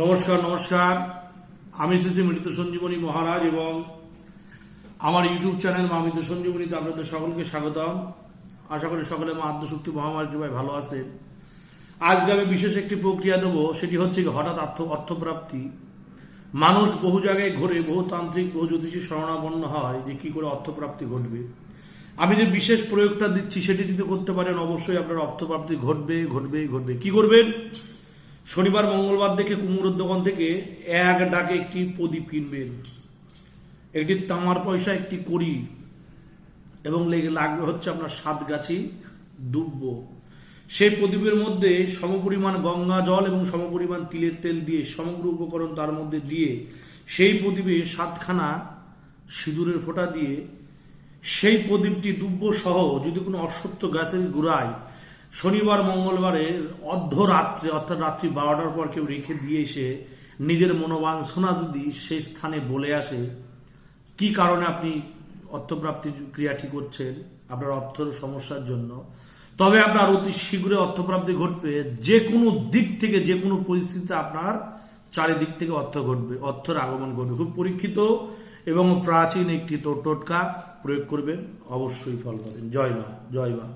নমস্কার নমস্কার। আমি শ্রী মৃত সঞ্জীবনী মহারাজ এবং আমার ইউটিউব চ্যানেল মা মৃত সঞ্জীবনীতে আপনাদের সকলকে স্বাগতম। আশা করি সকলে মা আত্মশক্তি মহামারী কৃপায় ভালো আছেন। আজকে আমি বিশেষ একটি প্রক্রিয়া দেবো, সেটি হচ্ছে হঠাৎ অর্থ অর্থপ্রাপ্তি। মানুষ বহু জায়গায় ঘুরে, বহু তান্ত্রিক, বহু জ্যোতিষী শরণাপন্ন হয় যে কি করে অর্থপ্রাপ্তি ঘটবে। আমি যে বিশেষ প্রয়োগটা দিচ্ছি, সেটি যদি করতে পারেন, অবশ্যই আপনার অর্থপ্রাপ্তি ঘটবে ঘটবে ঘটবে। কি করবেন? শনিবার, মঙ্গলবার দেখে কুমড়োর দোকান থেকে এক ডাকে একটি প্রদীপ কিনবেন। একটি তামার পয়সা, একটি করি এবং লেগে লাগবে হচ্ছে আপনার সাত গাছি দুব্ব। সেই প্রদীপের মধ্যে সমপরিমাণ গঙ্গা জল এবং সমপরিমাণ তিলের তেল দিয়ে সমগ্র উপকরণ তার মধ্যে দিয়ে সেই প্রদীপে সাতখানা সিঁদুরের ফোঁটা দিয়ে সেই প্রদীপটি দুব্য সহ যদি কোনো অশ্বত্থ গাছের গুড়ায় শনিবার, মঙ্গলবারে অর্ধরাত্রে, অর্থাৎ রাত্রি বারোটার পর কেউ রেখে দিয়ে এসে নিজের মনোবাঞ্ছনা যদি সেই স্থানে বলে আসে, কি কারণে আপনি অর্থপ্রাপ্তি ক্রিয়াটি করছেন, আপনার অর্থের সমস্যার জন্য, তবে আপনার অতি শীঘ্রই অর্থপ্রাপ্তি ঘটবে, যে কোনো দিক থেকে, যে কোনো পরিস্থিতিতে আপনার চারিদিক থেকে অর্থ ঘটবে, অর্থের আগমন ঘটবে। খুব পরীক্ষিত এবং প্রাচীন একটি টোটকা প্রয়োগ করবেন, অবশ্যই ফল পাবেন। জয় মা জয় মা।